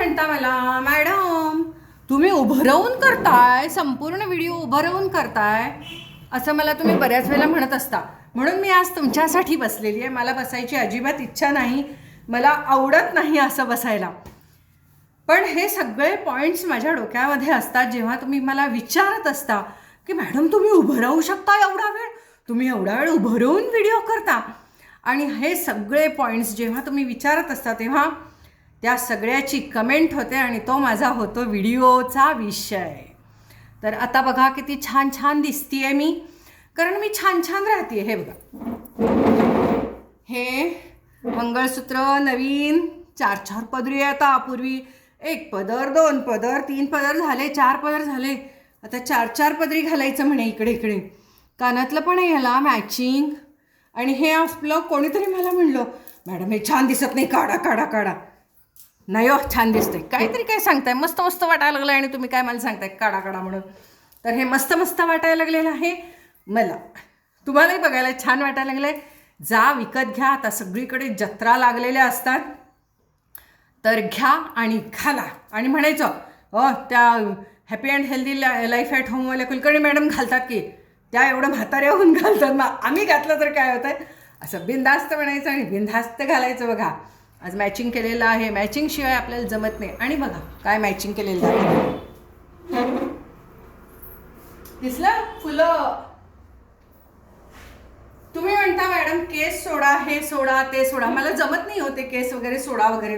म्हणता मला मॅडम तुम्ही उभं राहून करताय संपूर्ण व्हिडिओ उभं राहून करताय. असं मला तुम्ही बऱ्याच वेळेला म्हणत असता. म्हणून मी आज तुमच्यासाठी बसलेली आहे. मला बसायची अजिबात इच्छा नाही. मला आवडत नाही असं बसायला. पण हे सगळे पॉईंट्स माझ्या डोक्यामध्ये असतात जेव्हा तुम्ही मला विचारत असता की मॅडम तुम्ही उभं राहू शकता एवढा वेळ? तुम्ही एवढा वेळ उभं राहून व्हिडिओ करता? आणि हे सगळे पॉईंट्स जेव्हा तुम्ही विचारत असता तेव्हा त्या सगळ्याची कमेंट होते आणि तो माझा होतो व्हिडिओचा विषय. तर आता बघा किती छान छान दिसतीये मी. कारण मी छान छान राहते हे बघा. हे मंगळसूत्र नवीन. चार चार पदरी आहे आता पूर्वी. एक पदर दोन पदर तीन पदर झाले चार पदर झाले. आता चार चार पदरी घालायचं म्हणे इकडे इकडे. कानातलं पण आहे ह्याला मॅचिंग आणि हे आपलं कोणीतरी मला म्हणलं मॅडम हे छान दिसत नाही. काढा काढा काढा. नाही हो छान दिसतंय. काहीतरी काय सांगताय? मस्त मस्त वाटायला लागलं आणि तुम्ही काय मला सांगताय? काढा काढा म्हणून. तर हे मस्त मस्त वाटायला लागलेलं आहे. मला तुम्हालाही बघायला छान वाटायला लागलं आहे जा विकत घ्या. आता सगळीकडे जत्रा लागलेल्या असतात. तर घ्या आणि घाला. आणि म्हणायचं अ त्या happy and healthy life at होमवाल्या Kulkarni madam घालतात की? त्या एवढं म्हाताऱ्या होऊन घालतात. मग आम्ही घातलं तर काय होतं असं बिनधास्त म्हणायचं आणि बिनधास्त घालायचं बघा. आज मॅचिंग केलेलं आहे. मॅचिंग शिवाय आपल्याला जमत नाही. आणि बघा काय मॅचिंग केलेलं आहे. दिसलं? फुलं. तुम्ही म्हणता मॅडम केस सोडा हे सोडा ते सोडा. मला जमत नाही होते केस वगैरे सोडा वगैरे.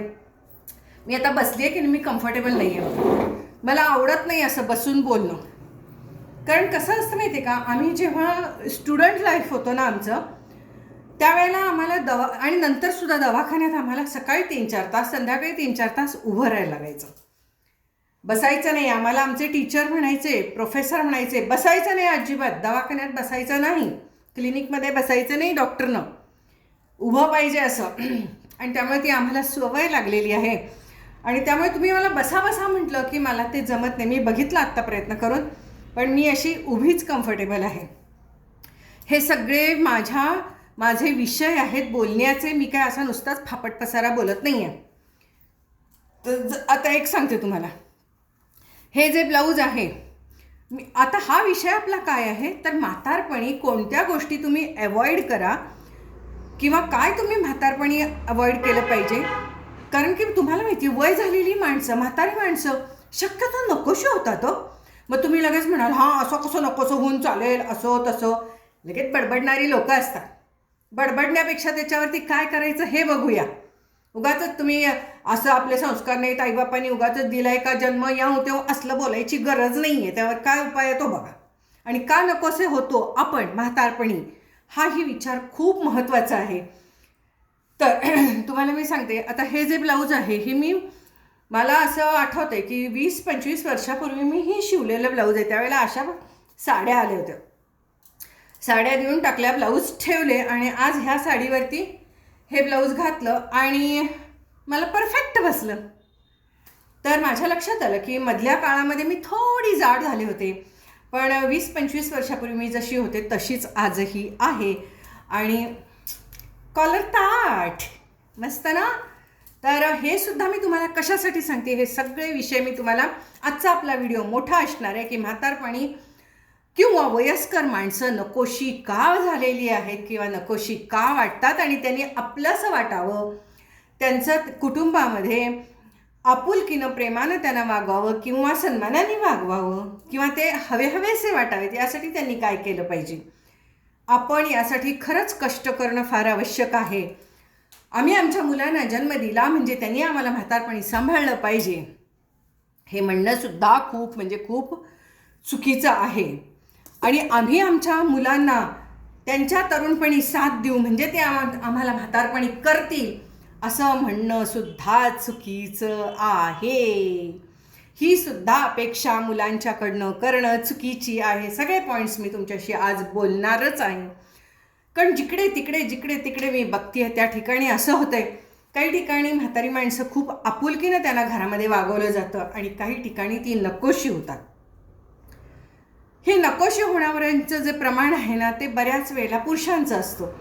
मी आता बसली आहे की नाही, मी कम्फर्टेबल नाही आहे मला आवडत नाही असं बसून बोलणं. कारण कसं असतं माहिती आहे का आम्ही जेव्हा स्टुडंट लाईफ होतो ना आमचं त्यावेळेला आम्हाला दवा आणि नंतरसुद्धा दवाखान्यात आम्हाला सकाळी तीन चार तास संध्याकाळी तीन चार तास उभं राहायला लागायचं. बसायचं नाही. आम्हाला आमचे टीचर म्हणायचे प्रोफेसर म्हणायचे बसायचं नाही अजिबात. दवाखान्यात बसायचं नाही. क्लिनिकमध्ये बसायचं नाही डॉक्टरनं. उभं पाहिजे असं. आणि त्यामुळे ती आम्हाला सवय लागलेली आहे. आणि त्यामुळे तुम्ही मला बसा बसा म्हटलं की मला ते जमत नाही. मी बघितलं आत्ता प्रयत्न करून पण मी अशी उभीच कम्फर्टेबल आहे. हे सगळे माझ्या माझे विषय आहेत बोलण्याचे मी काय असा नुसताच फापट पसारा बोलत नाही आहे तर ज- आता एक सांगते तुम्हाला. हे जे ब्लाऊज आहे मी आता हा विषय आपला काय आहे? तर म्हातारपणी कोणत्या गोष्टी तुम्ही अवॉइड करा किंवा काय तुम्ही म्हातारपणी अवॉइड केलं पाहिजे? कारण की तुम्हाला माहिती वय झालेली माणसं म्हातारी माणसं शक्यतो नकोशी होतात तो मग तुम्ही लगेच म्हणाल हां असं कसं नकोसं होऊन चालेल असं तसं. लगेच बडबडणारी लोकं असतात. बडबडण्यापेक्षा त्याच्यावरती काय करायचं हे बघूया. उगाच तुम्ही असं आपले संस्कार नाहीत आईबापांनी उगाच दिलाय का जन्म या होते असलं बोलायची गरज नाही आहे त्यावर काय उपाय आहे तो बघा. आणि का नकोसे होतो आपण म्हातारपणी? हाही विचार खूप महत्त्वाचा आहे. तर तुम्हाला मी सांगते आता हे जे ब्लाऊज आहे हे मी मला असं आठवतंय की वीस पंचवीस वर्षापूर्वी मी हे शिवलेलं ब्लाऊज आहे. त्यावेळेला अशा साड्या आल्या होत्या. साड्या देऊन टाकल्या ब्लाऊज ठेवले आणि आज ह्या साडीवरती हे ब्लाऊज घातलं आणि मला परफेक्ट बसलं. तर माझ्या लक्षात आलं की मधल्या काळामध्ये मी थोडी जाड झाले होते. पण वीस पंचवीस वर्षापूर्वी मी जशी होते तशीच आजही आहे. आणि कॉलर ताट. मस्त ना? तर हे सुद्धा मी तुम्हाला कशासाठी सांगते हे सगळे विषय मी तुम्हाला आजचा आपला व्हिडिओ मोठा असणार आहे की म्हातारपणी किंवा वयस्कर माणसं नकोशी का झालेली आहेत किंवा नकोशी का वाटतात आणि त्यांनी आपलंसं वाटावं? त्यांचं कुटुंबामध्ये आपुलकीनं प्रेमानं त्यांना वागवावं किंवा सन्मानाने वागवावं किंवा ते हवे हवेसे वाटावेत यासाठी त्यांनी काय केलं पाहिजे? आपण यासाठी खरंच कष्ट करणं फार आवश्यक आहे. आम्ही आमच्या मुलांना जन्म दिला म्हणजे त्यांनी आम्हाला म्हातारपणी सांभाळलं पाहिजे. हे म्हणणंसुद्धा खूप म्हणजे खूप चुकीचं आहे. आणि आम्ही आमच्या मुलांना त्यांच्या तरुणपणी साथ देऊ म्हणजे ते आम आम्हाला म्हातारपणी करतील असं म्हणणं सुद्धा चुकीचं आहे. ही सुद्धा अपेक्षा मुलांच्याकडनं करणं चुकीची आहे. सगळे पॉईंट्स मी तुमच्याशी आज बोलणारच आहे. कारण जिकडे तिकडे जिकडे तिकडे मी बघते त्या ठिकाणी असं होतंय. काही ठिकाणी म्हातारी माणसं खूप आपुलकीनं त्यांना घरामध्ये वागवलं जातं आणि काही ठिकाणी ती नकोशी होतात. हे नकोशी होण्यावरचं जे प्रमाण आहे ना ते बऱ्याच वेळेला पुरुषांचं असतं.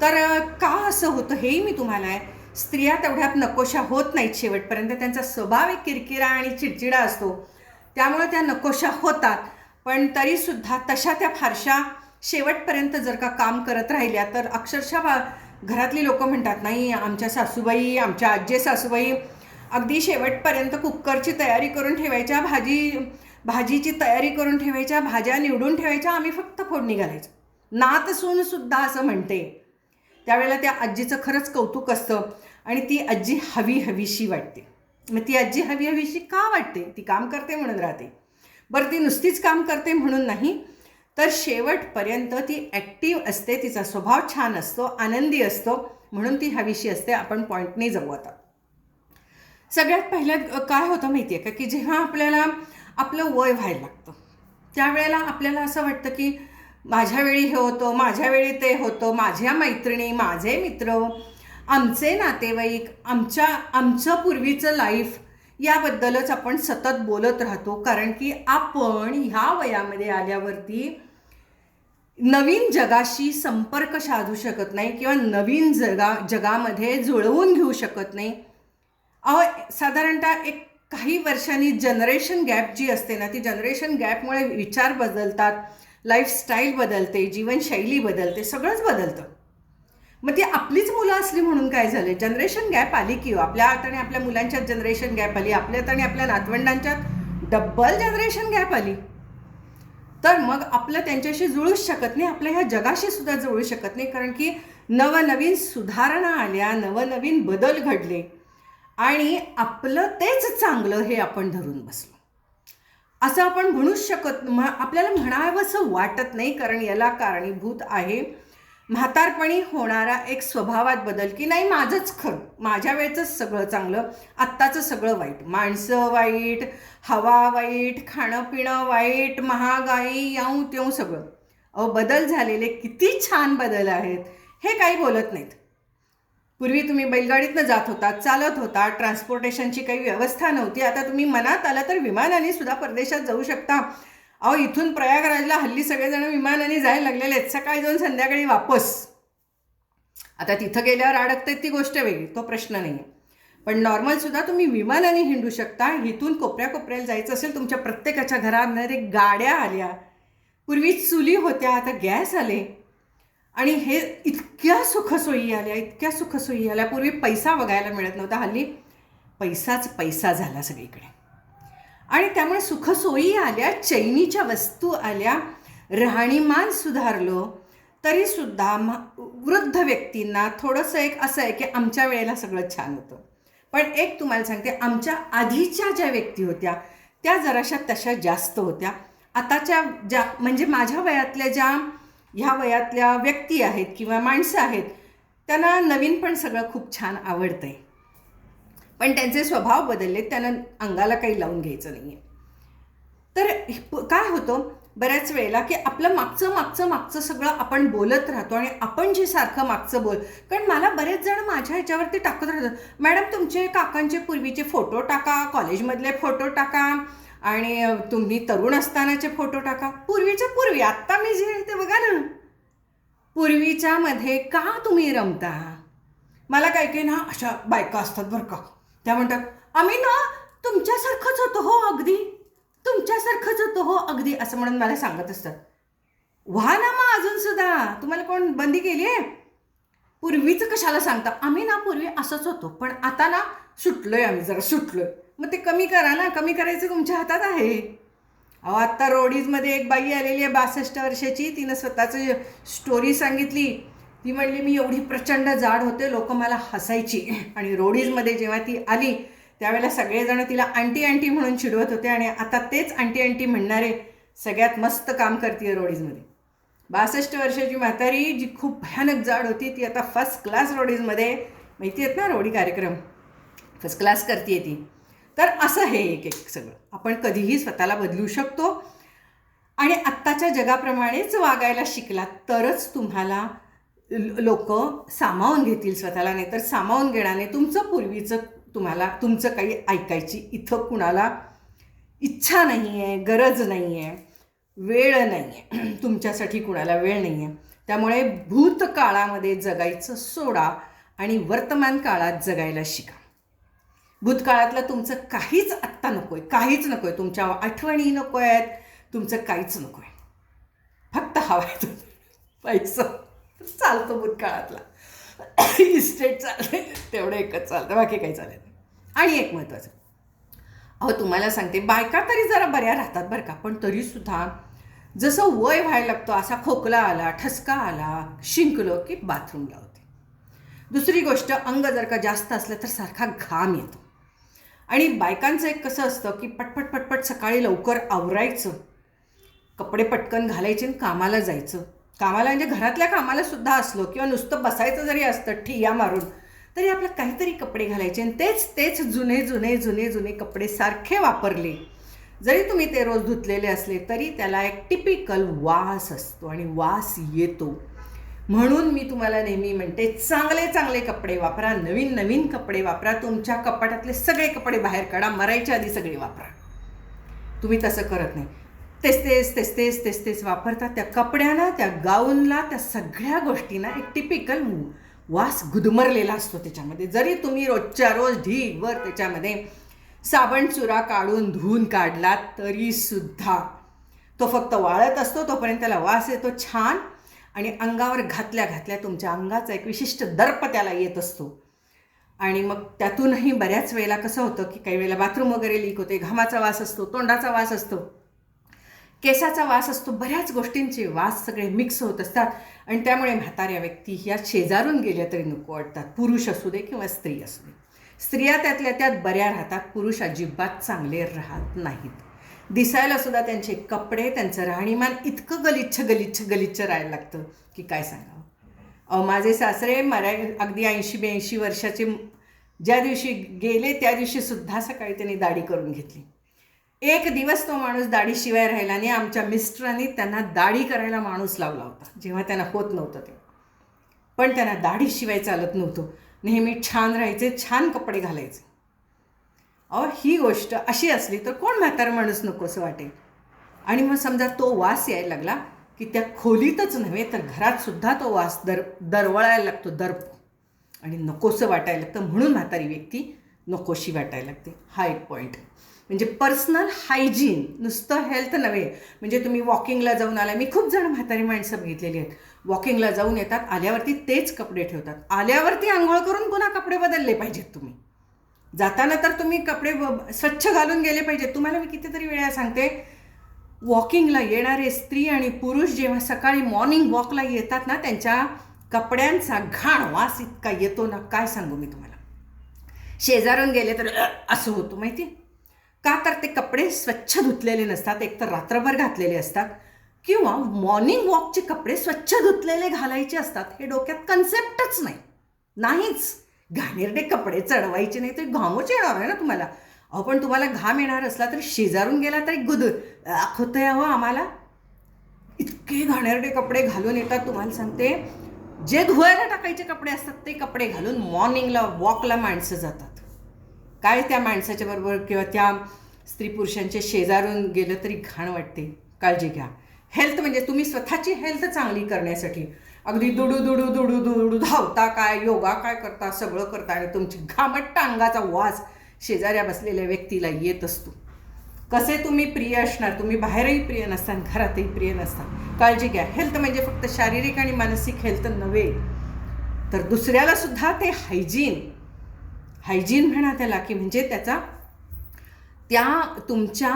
तर का असं होतं हेही मी तुम्हाला आहे स्त्रिया तेवढ्यात नकोशा होत नाहीत शेवटपर्यंत. त्यांचा स्वभाव एक किरकिरा आणि चिडचिडा असतो. त्यामुळे त्या नकोशा होतात. पण तरीसुद्धा तशा त्या फारशा शेवटपर्यंत जर का काम करत राहिल्या तर अक्षरशः घरातली लोकं म्हणतात नाही आमच्या सासूबाई आमच्या आजी सासूबाई अगदी शेवटपर्यंत कुकरची तयारी करून ठेवायच्या भाजी भाजीची तयारी करून ठेवायच्या भाज्या निवडून ठेवायच्या आम्ही फक्त फोडणी घालायचं. नात सुद्धा असं म्हणते. त्यावेळेला त्या आजीचं खरंच कौतुक असतं आणि ती आजी हवी हवीशी वाटते. मग ती आजी हवी हवीशी का वाटते? ती काम करते म्हणून राहते. बरं ती नुसतीच काम करते म्हणून नाही तर शेवटपर्यंत ती ॲक्टिव्ह असते तिचा स्वभाव छान असतो आनंदी असतो म्हणून ती हवीशी असते. आपण पॉईंटने जाऊ आता. सगळ्यात पहिल्यात काय होतं माहिती आहे का? की जेव्हा आपल्याला आपलं वय व्हायला लागतं. त्यावेळेला आपल्याला असं वाटतं की माझ्या वेळी हे होतं माझ्या वेळी ते होतं माझ्या मैत्रिणी माझे मित्र आमचे नातेवाईक आमच्या आमचं पूर्वीचं लाईफ याबद्दलच आपण सतत बोलत राहतो. कारण की आपण ह्या वयामध्ये आल्यावरती नवीन जगाशी संपर्क साधू शकत नाही किंवा नवीन जगा जगामध्ये जुळवून घेऊ शकत नाही. अहो साधारणतः एक काही वर्षांनी जनरेशन गॅप जी असते ना ती जनरेशन गॅपमुळे विचार बदलतात लाईफस्टाईल बदलते जीवनशैली बदलते सगळंच बदलतं. मग ती आपलीच मुलं असली म्हणून काय झालं जनरेशन गॅप आली की हो, आपल्या हाताने आणि आपल्या मुलांच्यात जनरेशन गॅप आली आपल्यात आणि आपल्या नातवंडांच्यात डब्बल जनरेशन गॅप आली. तर मग आपलं त्यांच्याशी जुळूच शकत नाही आपल्या ह्या जगाशी सुद्धा जुळू शकत नाही कारण की नवनवीन सुधारणा आल्या नवनवीन बदल घडले. आणि आपलं तेच चांगलं हे आपण धरून बसलो. असं आपण म्हणूच शकत म्ह आपल्याला म्हणावंसं वाटत नाही कारण याला कारणीभूत आहे. म्हातारपणी होणारा एक स्वभावात बदल की नाही माझंच खरं. माझ्या वेळचंच सगळं चांगलं आत्ताचं सगळं वाईट. माणसं वाईट हवा वाईट खाणं पिणं वाईट महागाई याऊ त्यों सगळं. अहो बदल झालेले किती छान बदल आहेत हे काही बोलत नाहीत. पूर्वी तुम्ही बैलगाडीतनं जात होता चालत होता ट्रान्सपोर्टेशनची काही व्यवस्था नव्हती. आता तुम्ही मनात आला तर विमानाने सुद्धा परदेशात जाऊ शकता. अहो इथून प्रयागराजला हल्ली सगळेजण विमानाने जायला लागलेले आहेत. सकाळी जाऊन संध्याकाळी वापस. आता तिथं गेल्यावर अडकते ती गोष्ट वेगळी तो प्रश्न नाही आहे पण नॉर्मलसुद्धा तुम्ही विमानाने हिंडू शकता. इथून कोपऱ्या कोपऱ्याला जायचं असेल तुमच्या प्रत्येकाच्या घरामध्ये गाड्या आल्या. पूर्वी चुली होत्या आता गॅस आले. आणि हे इतक्या सुखसोयी आल्या इतक्या सुखसोयी आल्या. पूर्वी पैसा बघायला मिळत नव्हता हल्ली पैसाच पैसा झाला सगळीकडे. आणि त्यामुळे सुखसोयी आल्या चैनीच्या वस्तू आल्या राहणीमान सुधारलं तरीसुद्धा म वृद्ध व्यक्तींना थोडंसं एक असं आहे की आमच्या वेळेला सगळं छान होतं. पण एक तुम्हाला सांगते आमच्या आधीच्या ज्या व्यक्ती होत्या त्या जराशा तशा जास्त होत्या. आताच्या ज्या म्हणजे माझ्या वयातल्या ज्या ह्या वयातल्या व्यक्ती आहेत किंवा माणसं आहेत त्यांना नवीन पण सगळं खूप छान आवडतं आहे पण त्यांचे स्वभाव बदलले त्यांना अंगाला काही लावून घ्यायचं नाही आहे तर काय होतं बऱ्याच वेळेला की आपलं मागचं मागचं मागचं सगळं आपण बोलत राहतो आणि आपण जे सारखं मागचं बोल कारण मला बरेच जण माझ्या ह्याच्यावरती टाकत राहतात. मॅडम तुमचे काकांचे पूर्वीचे फोटो टाका कॉलेजमधले फोटो टाका आणि तुम्ही तरुण असतानाचे फोटो टाका. पूर्वीच्या पूर्वी आत्ता मी जे ते बघा ना. पूर्वीच्या मध्ये का तुम्ही रमता? मला काही काही ना अशा बायका असतात बरं का. त्या म्हणतात आम्ही ना तुमच्यासारखंच होतो हो अगदी. तुमच्यासारखंच होतो हो अगदी असं म्हणून मला सांगत असतात. व्हा ना मग अजून सुद्धा. तुम्हाला कोण बंदी केली आहे पूर्वीचं कशाला सांगता आम्ही ना पूर्वी असंच होतो पण आता ना सुटलोय आम्ही जरा सुटलोय. मग ते कमी करा ना कमी करायचं तुमच्या हातात आहे अहो आत्ता रोडीजमध्ये एक बाई आलेली आहे बासष्ट वर्षाची तिनं स्वतःचं स्टोरी सांगितली. ती म्हणली मी एवढी प्रचंड जाड होते लोक मला हसायची. आणि रोडीजमध्ये जेव्हा ती आली त्यावेळेला सगळेजण तिला आंटी आंटी म्हणून चिडवत होते आणि आता तेच आंटी आंटी म्हणणारे सगळ्यात मस्त काम करते रोडीजमध्ये. बासष्ट वर्षाची म्हातारी जी खूप भयानक जाड होती ती आता फर्स्ट क्लास रोडीजमध्ये माहिती आहेत ना रोडी कार्यक्रम? फर्स्ट क्लास करते ती. तर असं हे एक एक सगळं. आपण कधीही स्वतःला बदलू शकतो. आणि आत्ताच्या जगाप्रमाणेच वागायला शिकला तरच तुम्हाला लोक सामावून घेतील स्वतःला नाही तर सामावून घेण्याने तुमचं पूर्वीचं तुम्हाला तुमचं काही ऐकायची इथं कुणाला इच्छा नाही आहे गरज नाही आहे वेळ नाही आहे तुमच्यासाठी कुणाला वेळ नाही आहे त्यामुळे भूतकाळामध्ये जगायचं सोडा आणि वर्तमान काळात जगायला शिका. भूतकाळातलं तुमचं काहीच आत्ता नको आहे काहीच नको आहे तुमच्या आठवणी नको आहेत तुमचं काहीच नको आहे फक्त हवा आहे. तो पैसा. चालतो भूतकाळातला. इस्टेट चालते तेवढं एकच चालतं. बाकी काही चालत आणि एक महत्त्वाचं अहो तुम्हाला सांगते बायका तरी जरा बऱ्या राहतात बरं का पण तरीसुद्धा जसं वय व्हायला लागतो असा खोकला आला ठसका आला शिंकलो की बाथरूमला होते. दुसरी गोष्ट अंग जर का जास्त असलं तर सारखा घाम येतो. आणि बायकांचं एक कसं असतं की पटपट पटपट सकाळी लवकर आवरायचं कपडे पटकन घालायचे आणि कामाला जायचं. कामाला म्हणजे घरातल्या कामाला सुद्धा असलो किंवा नुसतं बसायचं जरी असतं ठिया मारून तरी आपलं काहीतरी कपडे घालायचे आणि तेच तेच जुने जुने जुने जुने कपडे सारखे वापरले. जरी तुम्ही ते रोज धुतलेले असले तरी त्याला एक टिपिकल वास असतो आणि वास येतो. म्हणून मी तुम्हाला नेहमी म्हणते चांगले चांगले कपडे वापरा नवीन नवीन कपडे वापरा तुमच्या कपाटातले सगळे कपडे बाहेर काढा मरायच्या आधी सगळे वापरा. तुम्ही तसं करत नाही. तेच तेच तेच तेच तेच तेच वापरता त्या कपड्यांना त्या गाऊनला त्या सगळ्या गोष्टींना एक टिपिकल वास गुदमरलेला असतो त्याच्यामध्ये. जरी तुम्ही रोजच्या रोज ढीगभर त्याच्यामध्ये साबण चुरा काढून धुवून काढला तरीसुद्धा तो फक्त वाळत असतो तोपर्यंत त्याला वास येतो छान आणि अंगावर घातल्या घातल्या तुमच्या अंगाचा एक विशिष्ट दर्प त्याला येत असतो. आणि मग त्यातूनही बऱ्याच वेळेला कसं होतं की काही वेळेला बाथरूम वगैरे लीक होते घामाचा वास असतो तोंडाचा वास असतो. केसाचा वास असतो बऱ्याच गोष्टींचे वास सगळे मिक्स होत असतात. आणि त्यामुळे म्हाताऱ्या व्यक्ती ह्या शेजारून गेल्या तरी नको वाटतात. पुरुष असू दे किंवा स्त्री असू दे. स्त्रिया त्यातल्या त्यात बऱ्या राहतात पुरुष अजिबात चांगले राहत नाहीत. दिसायला सुद्धा त्यांचे कपडे त्यांचं राहणीमान इतकं गलिच्छ गलिच्छ गलिच्छ राहायला लागतं की काय सांगावं? माझे सासरे मरा अगदी ऐंशी ब्याऐंशी वर्षाचे ज्या दिवशी गेले त्या दिवशीसुद्धा सकाळी त्यांनी दाढी करून घेतली. एक दिवस तो माणूस दाढीशिवाय राहिला आणि आमच्या मिस्टरांनी त्यांना दाढी करायला माणूस लावला होता. जेव्हा त्यांना होत नव्हतं ते. पण त्यांना दाढीशिवाय चालत नव्हतं. नेहमी छान राहायचे छान कपडे घालायचे. अहो ही गोष्ट अशी असली तर कोण म्हातारा माणूस नकोसं वाटेल. आणि मग समजा तो वास यायला लागला की त्या खोलीतच नव्हे तर घरातसुद्धा तो वास दर दरवळायला लागतो दर्प. आणि नकोसं वाटायला लागतं म्हणून म्हातारी व्यक्ती नकोशी वाटायला लागते. हा एक पॉईंट म्हणजे पर्सनल हायजीन नुसतं हेल्थ नव्हे. म्हणजे तुम्ही वॉकिंगला जाऊन आला मी खूप जण म्हातारी माणसं बघितलेली आहेत. वॉकिंगला जाऊन येतात आल्यावरती तेच कपडे ठेवतात. आल्यावरती आंघोळ करून पुन्हा कपडे बदलले पाहिजेत तुम्ही. जाताना तर तुम्ही कपडे स्वच्छ घालून गेले पाहिजेत. तुम्हाला मी कितीतरी वेळा सांगते वॉकिंगला येणारे स्त्री आणि पुरुष जेव्हा सकाळी मॉर्निंग वॉकला येतात ना त्यांच्या कपड्यांचा घाण वास इतका येतो ना काय सांगू मी तुम्हाला. शेजारून गेले तर असं होतं माहिती का तर ते कपडे स्वच्छ धुतलेले नसतात एक तर रात्रभर घातलेले असतात किंवा मॉर्निंग वॉकचे कपडे स्वच्छ धुतलेले घालायचे असतात हे डोक्यात कन्सेप्टच नाही. नाहीच. घाणेरडे कपडे चढवायचे नाही तर घामच येणार आहे ना तुम्हाला? अहो पण तुम्हाला घाम येणार असला तरी शेजारून गेला तरी गुद. होतं अहो आम्हाला. इतके घाणेरडे कपडे घालून येतात तुम्हाला सांगते. जे धुवायला टाकायचे कपडे असतात ते कपडे घालून मॉर्निंगला वॉकला माणसं जातात. काय त्या माणसाच्या बरोबर किंवा त्या स्त्री पुरुषांच्या शेजारून गेलं तरी घाण वाटते? काळजी घ्या. हेल्थ म्हणजे तुम्ही स्वतःची हेल्थ चांगली करण्यासाठी. अगदी दुडू दुडू दुडू दुडू धावता काय योगा काय करता सगळं करता आणि तुमची घामट अंगाचा वास शेजाऱ्या बसलेल्या व्यक्तीला येत असतो. कसे तुम्ही प्रिय असणार? तुम्ही बाहेरही प्रिय नसता घरातही प्रिय नसता. काळजी घ्या. हेल्थ म्हणजे फक्त शारीरिक आणि मानसिक हेल्थ नव्हे तर दुसऱ्याला सुद्धा ते हायजीन हायजीन म्हणा त्याला की म्हणजे त्याचा त्या तुमच्या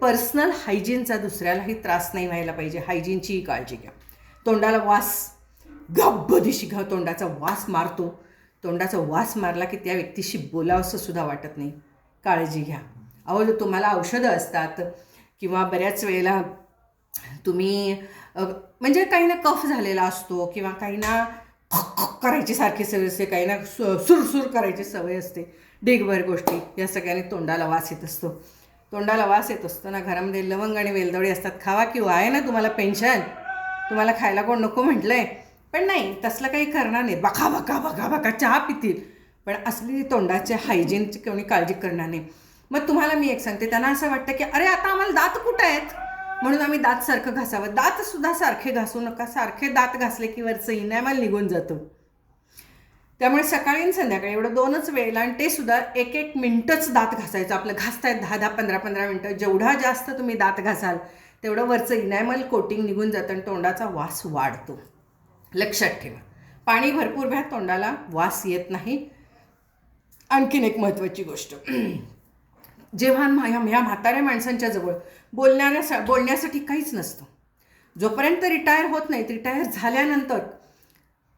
पर्सनल हायजीनचा दुसऱ्यालाही त्रास नाही व्हायला पाहिजे. हायजीनचीही काळजी घ्या. तोंडाला वास गब्ब दिशी घा तोंडाचा वास मारतो. तोंडाचा वास मारला की त्या व्यक्तीशी बोलावंसं सुद्धा वाटत नाही. काळजी घ्या. अहो तुम्हाला औषधं असतात किंवा बऱ्याच वेळेला तुम्ही म्हणजे काही ना कफ झालेला असतो किंवा काही ना करायची सारखी सवय असते काही ना सुरसुर करायची सवय असते. डिगभर गोष्टी या सगळ्यांनी तोंडाला वास येत असतो. तोंडाला वास येत असतो ना घरामध्ये लवंग आणि वेलदोडी असतात. खावा किंवा आहे ना तुम्हाला पेन्शन? तुम्हाला खायला कोण नको म्हटलं आहे पण नाही तसलं काही करणार नाही. बका बका बका बका चहा पितील. पण असली तोंडाचे हायजीनची कोणी काळजी करणार नाही. मग तुम्हाला मी एक सांगते त्यांना असं वाटतं की अरे आता आम्हाला दात कुठं आहेत? म्हणून आम्ही दात सारखं घासावं. दात सुद्धा सारखे घासू नका. सारखे दात घासले की वरचं इनॅमल निघून जातं. त्यामुळे सकाळी आणि संध्याकाळी एवढं दोनच वेळेला आणि ते सुद्धा एक एक मिनटंच दात घासायचं. आपलं घासतायत दहा दहा पंधरा पंधरा मिनटं. जेवढा जास्त तुम्ही दात घासाल तेवढं वरचं इनॅमल कोटिंग निघून जातं आणि तोंडाचा वास वाढतो. लक्षात ठेवा. पाणी भरपूर घ्या तोंडाला वास येत नाही. आणखीन एक महत्त्वाची गोष्ट. जेव्हा ह्या ह्या म्हाताऱ्या माणसांच्या जवळ बोलण्याऱ्या बोलण्यासाठी काहीच नसतं. जोपर्यंत रिटायर होत नाहीत रिटायर झाल्यानंतर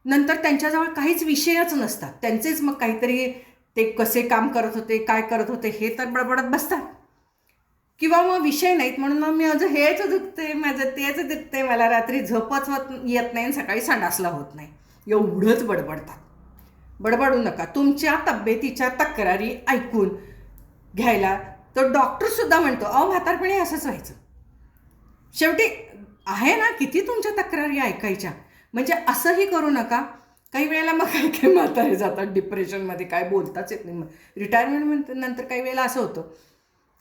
नंतर त्यांच्याजवळ काहीच विषयच नसतात. त्यांचेच मग काहीतरी ते कसे काम करत होते काय करत होते हे तर बडबडत बसतात. किंवा मग विषय नाहीत म्हणून मग मी माझं हेच दुखते माझं तेच दुखते मला रात्री झोपच होत येत नाही आणि सकाळी संडासला होत नाही. एवढंच बडबडतात. बडबडू नका. तुमच्या तब्येतीच्या तक्रारी ऐकून घ्यायला तर डॉक्टरसुद्धा म्हणतो अहो म्हातारपणी असंच व्हायचं. शेवटी आहे ना किती तुमच्या तक्रारी ऐकायच्या? म्हणजे असंही करू नका. काही वेळेला मग काय काय म्हातारे जातात डिप्रेशनमध्ये काय बोलताच येत नाही. मग रिटायरमेंट नंतर काही वेळेला असं होतं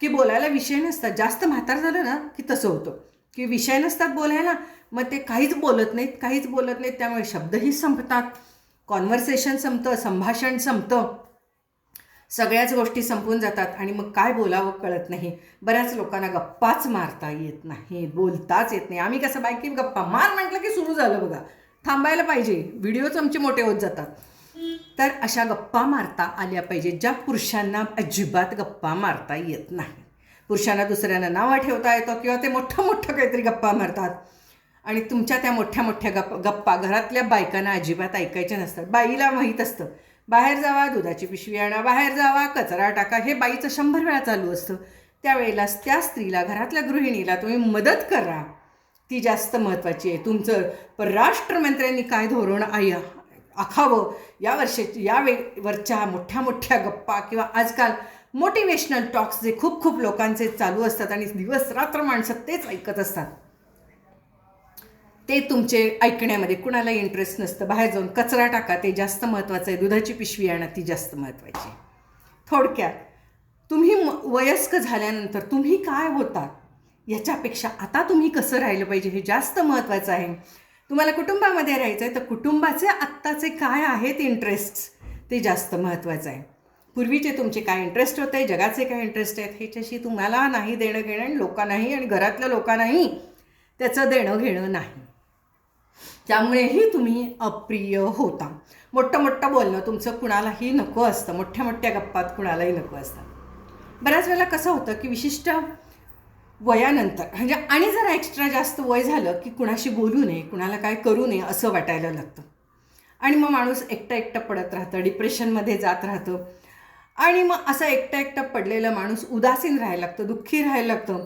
की बोलायला विषय नसतात. जास्त म्हातार झालं ना की तसं होतं. की विषय नसतात बोलायला मग ते काहीच बोलत नाहीत काहीच बोलत नाहीत. त्यामुळे शब्दही संपतात. कॉन्व्हर्सेशन संपतं संभाषण संपतं. सगळ्याच गोष्टी संपून जातात आणि मग काय बोलावं कळत नाही. बऱ्याच लोकांना गप्पाच मारता येत नाही बोलताच येत नाही. आम्ही कसं बायकी गप्पा मार म्हटलं की सुरू झालं बघा. थांबायला पाहिजे. व्हिडिओच आमचे मोठे होत जातात. तर अशा गप्पा मारता आल्या पाहिजे ज्या पुरुषांना अजिबात गप्पा मारता येत नाही. पुरुषांना दुसऱ्यांना नावं ठेवता येतं किंवा ते मोठं मोठं काहीतरी गप्पा मारतात. आणि तुमच्या त्या मोठ्या मोठ्या गप गप्पा घरातल्या बायकांना अजिबात ऐकायच्या नसतात. बाईला माहीत असतं. बाहेर जावा दुधाची पिशवी आणा बाहेर जावा कचरा टाका हे बाईचं शंभर वेळा चालू असतं. त्यावेळेला त्या स्त्रीला घरातल्या गृहिणीला तुम्ही मदत करा. ती जास्त महत्त्वाची आहे. तुमचं परराष्ट्रमंत्र्यांनी काय धोरण आय आखावं? या वर्षाची या वे वरच्या मोठ्या मोठ्या गप्पा किंवा आजकाल मोटिवेशनल टॉक्स जे खूप खूप लोकांचे चालू असतात आणि दिवस रात्र माणसं तेच ऐकत असतात. ते तुमचे ऐकण्यामध्ये कुणाला इंटरेस्ट नसतं. बाहेर जाऊन कचरा टाका ते जास्त महत्त्वाचं आहे. दुधाची पिशवी आणा ती जास्त महत्त्वाची थोडक्यात तुम्ही म वयस्क झाल्यानंतर तुम्ही काय होतात याच्यापेक्षा आता तुम्ही कसं राहिलं पाहिजे? हे जास्त महत्त्वाचं आहे. तुम्हाला कुटुंबामध्ये राहायचं आहे तर कुटुंबाचे आत्ताचे काय आहेत इंटरेस्ट्स ते जास्त महत्त्वाचं आहे. पूर्वीचे तुमचे काय इंटरेस्ट होते? जगाचे काय इंटरेस्ट आहेत? ह्याच्याशी तुम्हाला नाही देणं घेणं आणि लोकांनाही आणि घरातल्या लोकांनाही त्याचं देणं घेणं नाही. त्यामुळेही तुम्ही अप्रिय होता. मोठं मोठं बोलणं तुमचं कुणालाही नको असतं. मोठ्या मोठ्या गप्पात कुणालाही नको असतं. बऱ्याच वेळेला कसं होतं की विशिष्ट वयानंतर म्हणजे आणि जरा एक्स्ट्रा जास्त वय झालं की कुणाशी बोलू नये कुणाला काय करू नये असं वाटायला लागतं. आणि मग माणूस एकटं एकटं पडत राहतं डिप्रेशनमध्ये जात राहतं. आणि मग असं एकटं एकटं पडलेलं माणूस उदासीन राहायला लागतं दुःखी राहायला लागतं.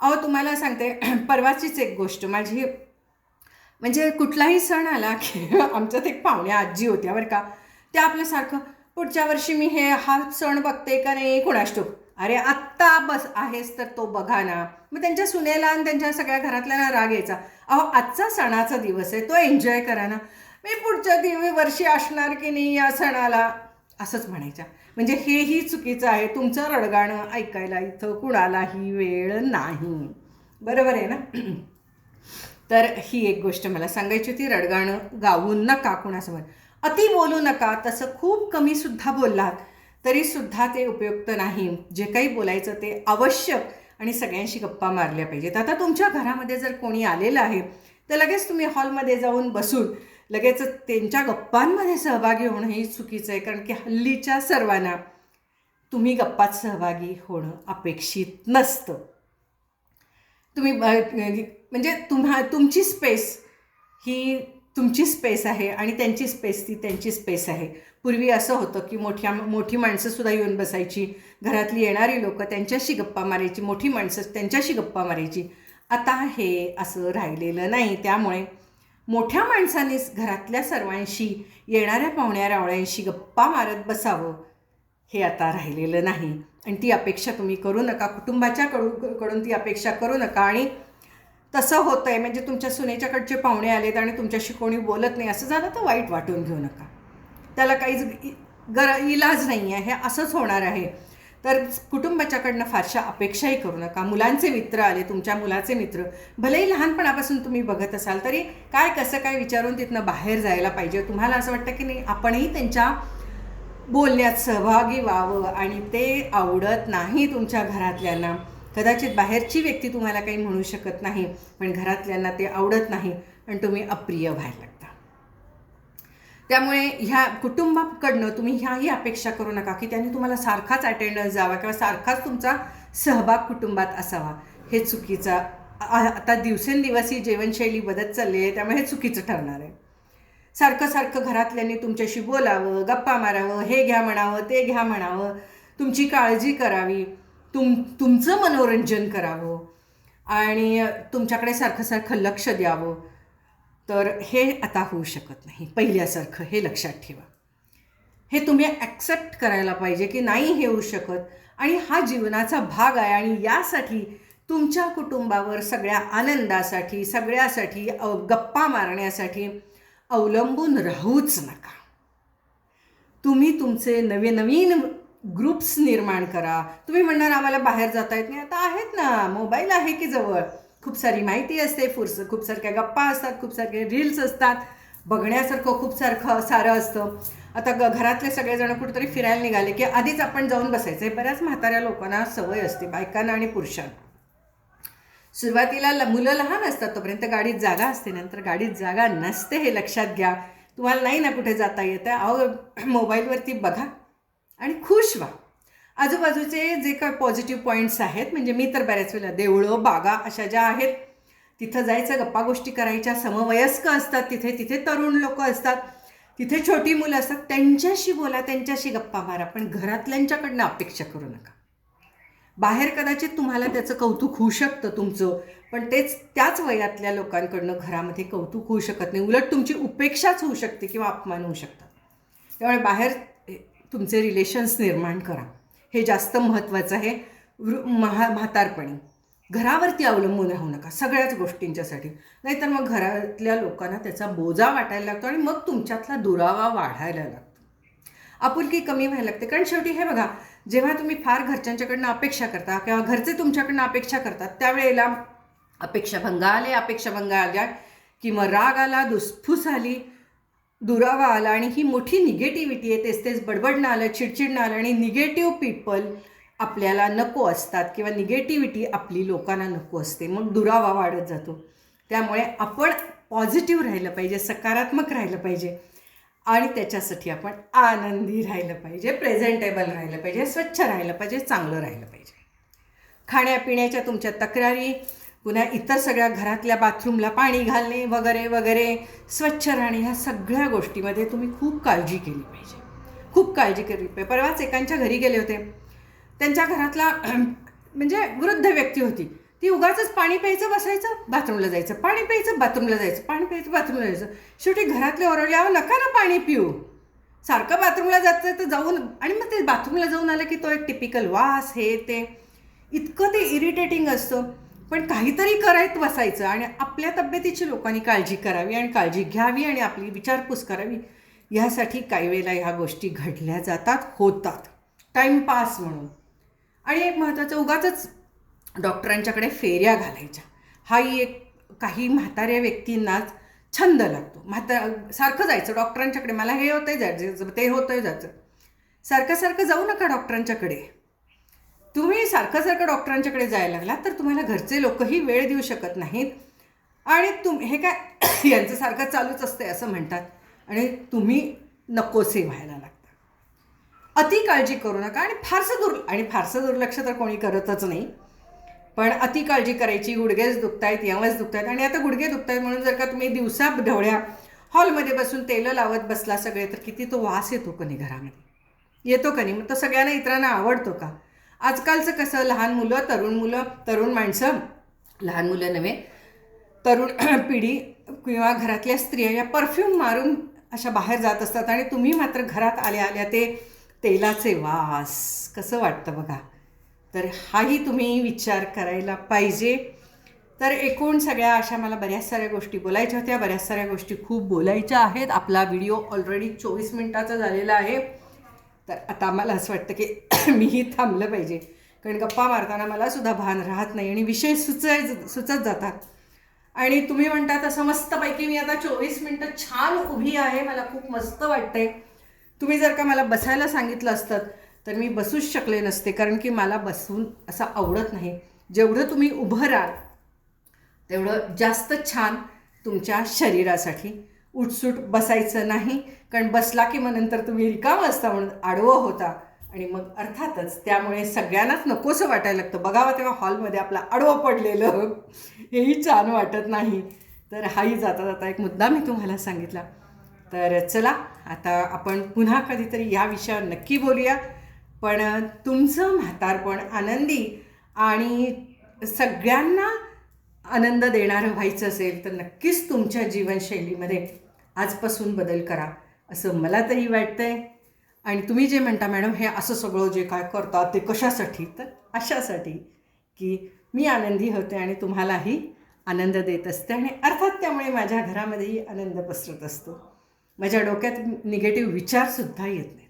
अहो तुम्हाला सांगते परवाचीच एक गोष्ट माझी म्हणजे कुठलाही सण आला की आमच्यात एक पाहुण्या आजी होत्या बरं का त्या आपल्यासारखं पुढच्या वर्षी मी हे हा सण बघते का नाही कुणाष्टो अरे आत्ता बस आहेस तर तो बघा ना. मग त्यांच्या सुनेला आणि त्यांच्या सगळ्या घरातल्याला राग यायचा. अहो आजचा सणाचा दिवस आहे तो एन्जॉय करा ना. मी पुढच्या दिवशी वर्षी असणार की नाही या सणाला? असंच म्हणायच्या. म्हणजे हेही चुकीचं आहे तुमचं रडगाणं ऐकायला इथं कुणालाही वेळ नाही. बरोबर आहे ना? तर ही एक गोष्ट मला सांगायची होती रडगाणं गाऊन नका कुणासमोर. अति बोलू नका तसं खूप कमीसुद्धा बोललात तरीसुद्धा ते उपयुक्त नाही. जे काही बोलायचं ते आवश्यक आणि सगळ्यांशी गप्पा मारल्या पाहिजेत. आता तुमच्या घरामध्ये जर कोणी आलेलं आहे तर लगेच तुम्ही हॉलमध्ये जाऊन बसून लगेच त्यांच्या गप्पांमध्ये सहभागी होणं हे चुकीचं आहे कारण की हल्लीच्या सर्वांना तुम्ही गप्पात सहभागी होणं अपेक्षित नसतं. तुम्ही म्हणजे तुम्हा तुमची स्पेस ही तुमची स्पेस आहे आणि त्यांची स्पेस ती त्यांची स्पेस आहे. पूर्वी असं होतं की मोठ्या मोठी माणसंसुद्धा येऊन बसायची. घरातली येणारी लोकं त्यांच्याशी गप्पा मारायची. मोठी माणसं त्यांच्याशी गप्पा मारायची. आता हे असं राहिलेलं नाही. त्यामुळे मोठ्या माणसानेच घरातल्या सर्वांशी येणाऱ्या पाहुण्या रावळ्यांशी गप्पा मारत बसावं हे आता राहिलेलं नाही. आणि ती अपेक्षा तुम्ही करू नका. कुटुंबाच्या कडू कडून ती अपेक्षा करू नका. आणि तसं होतं आहे म्हणजे तुमच्या सुनेच्याकडचे पाहुणे आलेत आणि तुमच्याशी कोणी बोलत नाही असं झालं तर वाईट वाटून घेऊ नका. त्याला काहीच गर इलाज नाही आहे हे असंच होणार आहे. तर कुटुंबाच्याकडनं फारशा अपेक्षाही करू नका. मुलांचे मित्र आले तुमच्या मुलाचे मित्र. भलेही लहानपणापासून तुम्ही बघत असाल तरी काय कसं काय विचारून तिथनं बाहेर जायला पाहिजे? तुम्हाला असं वाटतं की नाही आपणही त्यांच्या बोलण्यात सहभागी व्हावं आणि ते आवडत नाही तुमच्या घरातल्यांना. कदाचित बाहेरची व्यक्ती तुम्हाला काही म्हणू शकत नाही पण घरातल्यांना ते आवडत नाही आणि तुम्ही अप्रिय व्हायला लागता. त्यामुळे ह्या कुटुंबाकडनं तुम्ही ह्याही अपेक्षा करू नका की त्यांनी तुम्हाला सारखाच अटेंडन्स जावा किंवा सारखाच तुमचा सहभाग कुटुंबात असावा. हे चुकीचा आता दिवसेंदिवस ही जीवनशैली बदलत चालली आहे त्यामुळे हे चुकीचं ठरणार आहे. सारखं सारखं घरातल्यांनी तुमच्याशी बोलावं गप्पा मारावं हे घ्या म्हणावं ते घ्या म्हणावं तुमची काळजी करावी. तुम तुमचं मनोरंजन करावं आणि तुमच्याकडे सारखं सारखं लक्ष द्यावं. तर हे आता होऊ शकत नाही. पहिल्यासारखं हे लक्षात ठेवा. हे तुम्ही ॲक्सेप्ट करायला पाहिजे की नाही हे होऊ शकत. आणि हा जीवनाचा भाग आहे आणि यासाठी तुमच्या कुटुंबावर सगळ्या आनंदासाठी सगळ्यासाठी अव गप्पा मारण्यासाठी अवलंबून राहूच नका. तुम्ही तुमचे नवे नवीन ग्रुप्स निर्माण करा. तुम्ही म्हणणार आम्हाला बाहेर जाता येत नाही. आता आहेत ना मोबाईल आहे की जवळ. खूप सारी माहिती असते फुरस खूप सारख्या गप्पा असतात खूप सारखे रील्स असतात. बघण्यासारखं खूप सारखं सारं असतं. आता ग घरातले सगळेजण कुठेतरी फिरायला निघाले की आधीच आपण जाऊन बसायचं. हे बऱ्याच म्हाताऱ्या लोकांना सवय असते बायकांना आणि पुरुषांना. सुरुवातीला ल मुलं लहान असतात तोपर्यंत गाडीत जागा असते. नंतर गाडीत जागा नसते हे लक्षात घ्या. तुम्हाला नाही ना कुठे जाता येतं अहो मोबाईलवरती बघा. आणि खुश व्हा. आजूबाजूचे जे काय पॉझिटिव्ह पॉईंट्स आहेत म्हणजे मी तर बऱ्याच वेळेला देवळं बागा अशा ज्या आहेत तिथं जायचं गप्पा गोष्टी करायच्या समवयस्क असतात तिथे तिथे तरुण लोक असतात तिथे छोटी मुलं असतात त्यांच्याशी बोला त्यांच्याशी गप्पा मारा पण घरातल्यांच्याकडनं अपेक्षा करू नका. बाहेर कदाचित तुम्हाला त्याचं कौतुक होऊ शकतं तुमचं पण तेच त्याच वयातल्या लोकांकडनं घरामध्ये कौतुक होऊ शकत नाही. उलट तुमची उपेक्षाच होऊ शकते किंवा अपमान होऊ शकतात. त्यामुळे बाहेर हे, तुमचे रिलेशन्स निर्माण करा. हे जास्त महत्त्वाचं आहे. वृ महा म्हातारपणी. घरावरती अवलंबून राहू नका. सगळ्याच गोष्टींच्यासाठी. नाहीतर मग घरातल्या लोकांना त्याचा बोजा वाटायला लागतो आणि मग तुमच्यातला दुरावा वाढायला लागतो. आपुलकी कमी व्हायला लागते. कारण शेवटी हे बघा जेव्हा तुम्ही फार घरच्यांच्याकडनं अपेक्षा करता किंवा घरचे तुमच्याकडनं अपेक्षा करतात त्यावेळेला अपेक्षाभंग आले अपेक्षाभंग आल्या की मग राग आला दुसफूस आली दुरावा आला आणि ही मोठी निगेटिव्हिटी आहे तेच तेच बडबडणं आलं चिडचिडणं आलं आणि निगेटिव्ह पीपल आपल्याला नको असतात किंवा निगेटिव्हिटी आपली लोकांना नको असते. मग दुरावा वाढत जातो. त्यामुळे आपण पॉझिटिव्ह राहिलं पाहिजे सकारात्मक राहिलं पाहिजे आणि त्याच्यासाठी आपण आनंदी राहिलं पाहिजे प्रेझेंटेबल राहिलं पाहिजे स्वच्छ राहिलं पाहिजे चांगलं राहिलं पाहिजे. खाण्यापिण्याच्या तुमच्या तक्रारी पुन्हा इतर सगळ्या घरातल्या बाथरूमला पाणी घालणे वगैरे वगैरे. स्वच्छ राहणे ह्या सगळ्या गोष्टीमध्ये तुम्ही खूप काळजी केली पाहिजे. खूप काळजी केली पाहिजे. परवाच एकांच्या घरी गेले होते. त्यांच्या घरातला म्हणजे वृद्ध व्यक्ती होती. ती उगाच पाणी प्यायचं बसायचं बाथरूमला जायचं. पाणी प्यायचं बाथरूमला जायचं. पाणी प्यायचं बाथरूमला जायचं. शेवटी घरातले ओरडले अहो नका ना पाणी पिऊ. सारखं बाथरूमला जातं तर जाऊन आणि मग ते बाथरूमला जाऊन आलं की तो एक टिपिकल वास हे ते. इतकं ते इरिटेटिंग असतं. पण काहीतरी करायत बसायचं आणि आपल्या तब्येतीची लोकांनी काळजी करावी आणि काळजी घ्यावी आणि आपली विचारपूस करावी ह्यासाठी काही वेळेला ह्या गोष्टी घडल्या जातात होतात. टाईमपास म्हणून. आणि एक महत्त्वाचं उगाच डॉक्टरांच्याकडे फेऱ्या घालायच्या. हाही एक काही म्हाताऱ्या व्यक्तींनाच छंद लागतो. म्हाता सारखं जायचं डॉक्टरांच्याकडे. मला हे होतंय जायचं ते होतंय जायचं. सारखं सारखं जाऊ नका डॉक्टरांच्याकडे. तुम्ही सारखं सारखं डॉक्टरांच्याकडे जायला लागला तर तुम्हाला घरचे लोकही वेळ देऊ शकत नाहीत. आणि तुम हे काय यांचं सारखं चालूच असते असं म्हणतात. आणि तुम्ही नकोसे व्हायला लागता. अति काळजी करू नका आणि फारसं दुर् आणि फारसं दुर्लक्ष तर कोणी करतच नाही. पण अति काळजी करायची गुडघेच दुखत दुखतायत यावंच आहेत आणि आता गुडघे दुखत आहेत म्हणून जर का तुम्ही दिवसा ढवळ्या हॉलमध्ये बसून तेलं लावत बसला सगळे तर किती तो वास येतो कनी घरामध्ये. येतो कनी मग तो सगळ्यांना इतरांना आवडतो का? आजकालचं कसं लहान मुलं तरुण मुलं तरुण माणसं लहान मुलं नव्हे तरुण पिढी किंवा घरातल्या स्त्रिया या परफ्यूम मारून अशा बाहेर जात असतात आणि तुम्ही मात्र घरात आल्या आल्या ते तेलाचे वास. कसं वाटतं बघा. तर हाही तुम्ही विचार करायला पाहिजे. तर एकूण सगळ्या अशा मला बऱ्याच साऱ्या गोष्टी बोलायच्या होत्या. बऱ्याच साऱ्या गोष्टी खूप बोलायच्या आहेत. आपला व्हिडिओ ऑलरेडी चोवीस मिनटाचा झालेला आहे. तर आता मला असं वाटतं की मीही थांबलं पाहिजे. कारण गप्पा मारताना मला सुद्धा भान राहत नाही आणि विषय सुचाय सुचत जातात. आणि तुम्ही म्हणता तसं मस्तपैकी मी आता चोवीस मिनटं छान उभी आहे मला खूप मस्त वाटतंय. तुम्ही जर का मला बसायला सांगितलं असतं तर मी बसूच शकले नसते कारण की मला बसून असं आवडत नाही. जेवढं तुम्ही उभं राहाल तेवढं जास्त छान तुमच्या शरीरासाठी उठसूट बसायचं नाही. कारण बसला की मग नंतर तुम्ही रिकाम असता म्हणून आडवं होता. आणि मग अर्थातच त्यामुळे सगळ्यांनाच नकोसं वाटायला लागतं. बघावं तेव्हा हॉलमध्ये आपला आडवं पडलेलं. हेही छान वाटत नाही. तर हाही जाता जाता एक मुद्दा मी तुम्हाला सांगितला. तर चला आता आपण पुन्हा कधीतरी या विषयावर नक्की बोलूया. पण तुमचं म्हातारपण आनंदी आणि सगळ्यांना आनंद देणारं व्हायचं असेल तर नक्कीच तुमच्या जीवनशैलीमध्ये आजपासून बदल करा असं मला तरी वाटतंय. आणि तुम्ही जे म्हणता मॅडम हे असं सगळं जे काय करतात ते कशासाठी? तर अशासाठी की मी आनंदी होते आणि तुम्हालाही आनंद देत असते आणि अर्थात त्यामुळे माझ्या घरामध्येही आनंद पसरत असतो. माझ्या डोक्यात निगेटिव्ह विचारसुद्धा येत नाही.